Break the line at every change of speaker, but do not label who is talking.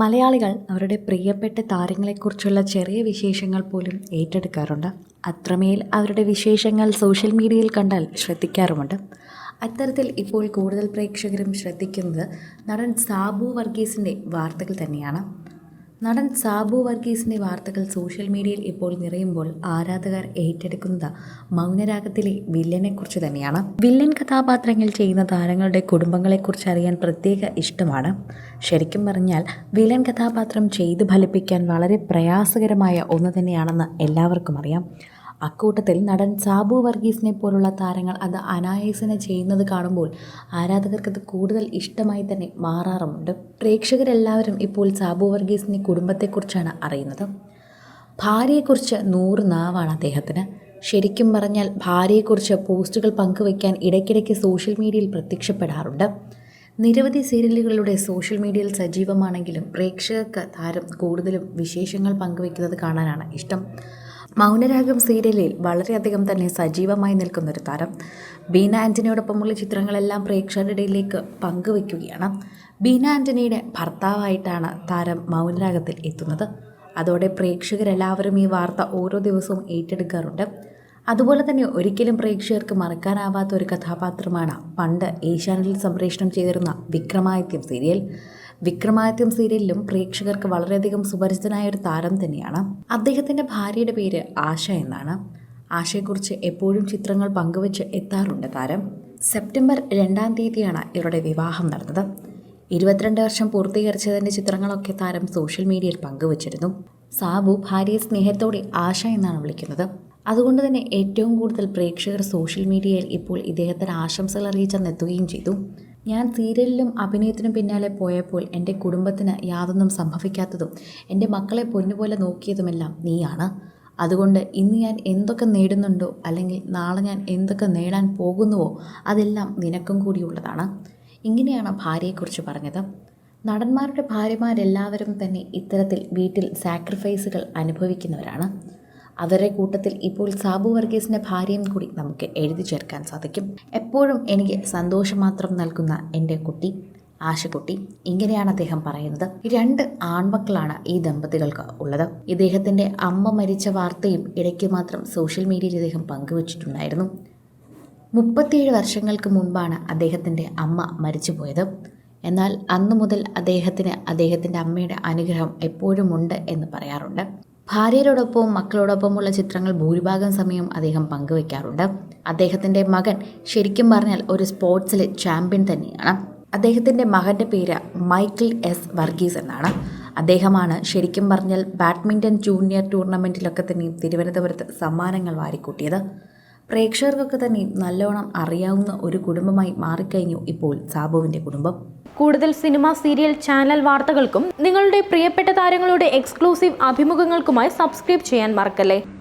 മലയാളികൾ അവരുടെ പ്രിയപ്പെട്ട താരങ്ങളെക്കുറിച്ചുള്ള ചെറിയ വിശേഷങ്ങൾ പോലും ഏറ്റെടുക്കാറുണ്ട്. അത്രമേൽ അവരുടെ വിശേഷങ്ങൾ സോഷ്യൽ മീഡിയയിൽ കണ്ടാൽ ശ്രദ്ധിക്കാറുമുണ്ട്. അത്തരത്തിൽ ഇപ്പോൾ കൂടുതൽ പ്രേക്ഷകരും ശ്രദ്ധിക്കുന്നത് നടൻ സാബു വർഗീസിന്റെ വാർത്തകൾ തന്നെയാണ്. നടൻ സാബു വർഗീസിന്റെ വാർത്തകൾ സോഷ്യൽ മീഡിയയിൽ ഇപ്പോൾ നിറയുമ്പോൾ ആരാധകർ ഏറ്റെടുക്കുന്നത് മൗനരാഗത്തിലെ വില്ലനെക്കുറിച്ച് തന്നെയാണ്. വില്ലൻ കഥാപാത്രങ്ങൾ ചെയ്യുന്ന താരങ്ങളുടെ കുടുംബങ്ങളെക്കുറിച്ച് അറിയാൻ പ്രത്യേക ഇഷ്ടമാണ്. ശരിക്കും പറഞ്ഞാൽ വില്ലൻ കഥാപാത്രം ചെയ്തു ഫലിപ്പിക്കാൻ വളരെ പ്രയാസകരമായ ഒന്ന് തന്നെയാണെന്ന് എല്ലാവർക്കും അറിയാം. അക്കൂട്ടത്തിൽ നടൻ സാബു വർഗീസിനെ പോലുള്ള താരങ്ങൾ അത് അനായാസന ചെയ്യുന്നത് കാണുമ്പോൾ ആരാധകർക്കത് കൂടുതൽ ഇഷ്ടമായി തന്നെ മാറാറുമുണ്ട്. പ്രേക്ഷകരെല്ലാവരും ഇപ്പോൾ സാബു വർഗീസിന്റെ കുടുംബത്തെക്കുറിച്ചാണ് അറിയുന്നത്. ഭാര്യയെക്കുറിച്ച് നൂറ് നാവാണ് അദ്ദേഹത്തിന്. ശരിക്കും പറഞ്ഞാൽ ഭാര്യയെക്കുറിച്ച് പോസ്റ്റുകൾ പങ്കുവയ്ക്കാൻ ഇടയ്ക്കിടയ്ക്ക് സോഷ്യൽ മീഡിയയിൽ പ്രത്യക്ഷപ്പെടാറുണ്ട്. നിരവധി സീരിയലുകളിലൂടെ സോഷ്യൽ മീഡിയയിൽ സജീവമാണെങ്കിലും പ്രേക്ഷകർക്ക് താരം കൂടുതലും വിശേഷങ്ങൾ പങ്കുവയ്ക്കുന്നത് കാണാനാണ് ഇഷ്ടം. മൗനരാഗം സീരിയലിൽ വളരെയധികം തന്നെ സജീവമായി നിൽക്കുന്ന ഒരു താരം. ബീന ആന്റണിയോടൊപ്പമുള്ള ചിത്രങ്ങളെല്ലാം പ്രേക്ഷകരുടെ ഇടയിലേക്ക് പങ്കുവയ്ക്കുകയാണ് ബീന ആന്റണിയുടെ ഭർത്താവായിട്ടാണ് താരം മൗനരാഗത്തിൽ എത്തുന്നത്. അതോടെ പ്രേക്ഷകരെല്ലാവരും ഈ വാർത്ത ഓരോ ദിവസവും ഏറ്റെടുക്കാറുണ്ട്. അതുപോലെ തന്നെ ഒരിക്കലും പ്രേക്ഷകർക്ക് മറക്കാനാവാത്ത ഒരു കഥാപാത്രമാണ് പണ്ട് ഏഷ്യാനെറ്റിൽ സംപ്രേഷണം ചെയ്തിരുന്ന വിക്രമാദിത്യം സീരിയൽ. വിക്രമാദിത്യം സീരിയലിലും പ്രേക്ഷകർക്ക് വളരെയധികം സുപരിചിതനായ ഒരു താരം തന്നെയാണ്. അദ്ദേഹത്തിന്റെ ഭാര്യയുടെ പേര് ആശ എന്നാണ്. ആശയെക്കുറിച്ച് എപ്പോഴും ചിത്രങ്ങൾ പങ്കുവച്ച് എത്താറുണ്ട് താരം. സെപ്റ്റംബർ രണ്ടാം തീയതിയാണ് ഇവരുടെ വിവാഹം നടന്നത്. ഇരുപത്തിരണ്ട് വർഷം പൂർത്തീകരിച്ചതിന്റെ ചിത്രങ്ങളൊക്കെ താരം സോഷ്യൽ മീഡിയയിൽ പങ്കുവച്ചിരുന്നു. സാബു ഭാര്യയെ സ്നേഹത്തോടെ ആശ എന്നാണ് വിളിക്കുന്നത്. അതുകൊണ്ട് തന്നെ ഏറ്റവും കൂടുതൽ പ്രേക്ഷകർ സോഷ്യൽ മീഡിയയിൽ ഇപ്പോൾ ഇദ്ദേഹത്തിന് ആശംസകൾ അറിയിച്ചെന്നെത്തുകയും ചെയ്തു. ഞാൻ സീരിയലിലും അഭിനയത്തിനും പിന്നാലെ പോയപ്പോൾ എന്റെ കുടുംബത്തിന് യാതൊന്നും സംഭവിക്കാത്തതും എന്റെ മക്കളെ പൊന്നുപോലെ നോക്കിയതുമെല്ലാം നീയാണ്. അതുകൊണ്ട് ഇന്ന് ഞാൻ എന്തൊക്കെ നേടുന്നുണ്ടോ അല്ലെങ്കിൽ നാളെ ഞാൻ എന്തൊക്കെ നേടാൻ പോകുന്നുവോ അതെല്ലാം നിനക്കും കൂടിയുള്ളതാണ്. ഇങ്ങനെയാണ് ഭാര്യയെക്കുറിച്ച് പറഞ്ഞത്. നടന്മാരുടെ ഭാര്യമാരെല്ലാവരും തന്നെ ഇത്തരത്തിൽ വീട്ടിൽ സാക്രിഫൈസുകൾ അനുഭവിക്കുന്നവരാണ്. അവരുടെ കൂട്ടത്തിൽ ഇപ്പോൾ സാബു വർഗീസിന്റെ ഭാര്യയും കൂടി നമുക്ക് എഴുതി ചേർക്കാൻ സാധിക്കും. എപ്പോഴും എനിക്ക് സന്തോഷം മാത്രം നൽകുന്ന എന്റെ കുട്ടി ആശുകുട്ടി ഇങ്ങനെയാണ് അദ്ദേഹം പറയുന്നത്. രണ്ട് ആൺമക്കളാണ് ഈ ദമ്പതികൾക്ക് ഉള്ളത്. ഇദ്ദേഹത്തിന്റെ അമ്മ മരിച്ച വാർത്തയും ഇടയ്ക്ക് മാത്രം സോഷ്യൽ മീഡിയയിൽ ഇദ്ദേഹം പങ്കുവച്ചിട്ടുണ്ടായിരുന്നു. മുപ്പത്തിയേഴ് വർഷങ്ങൾക്ക് മുൻപാണ് അദ്ദേഹത്തിന്റെ അമ്മ മരിച്ചുപോയത്. എന്നാൽ അന്നു മുതൽ അദ്ദേഹത്തിന് അദ്ദേഹത്തിന്റെ അമ്മയുടെ അനുഗ്രഹം എപ്പോഴുമുണ്ട് എന്ന് പറയാറുണ്ട്. ഭാര്യയോടൊപ്പവും മക്കളോടൊപ്പമുള്ള ചിത്രങ്ങൾ ഭൂരിഭാഗം സമയം അദ്ദേഹം പങ്കുവയ്ക്കാറുണ്ട് അദ്ദേഹത്തിന്റെ മകൻ ശരിക്കും പറഞ്ഞാൽ ഒരു സ്പോർട്സിലെ ചാമ്പ്യൻ തന്നെയാണ്. അദ്ദേഹത്തിന്റെ മകന്റെ പേര് മൈക്കിൾ എസ് വർഗീസ് എന്നാണ്. അദ്ദേഹമാണ് ശരിക്കും പറഞ്ഞാൽ ബാഡ്മിന്റൺ ജൂനിയർ ടൂർണമെന്റിലൊക്കെ തന്നെയും തിരുവനന്തപുരത്ത് സമ്മാനങ്ങൾ വാരിക്കൂട്ടിയത്. പ്രേക്ഷകർക്കൊക്കെ തന്നെ നല്ലോണം അറിയാവുന്ന ഒരു കുടുംബമായി മാറിക്കഴിഞ്ഞു ഇപ്പോൾ സാബുവിന്റെ കുടുംബം.
കൂടുതൽ സിനിമ സീരിയൽ ചാനൽ വാർത്തകൾക്കും നിങ്ങളുടെ പ്രിയപ്പെട്ട താരങ്ങളുടെ എക്സ്ക്ലൂസീവ് അഭിമുഖങ്ങൾക്കുമായി സബ്സ്ക്രൈബ് ചെയ്യാൻ മറക്കല്ലേ?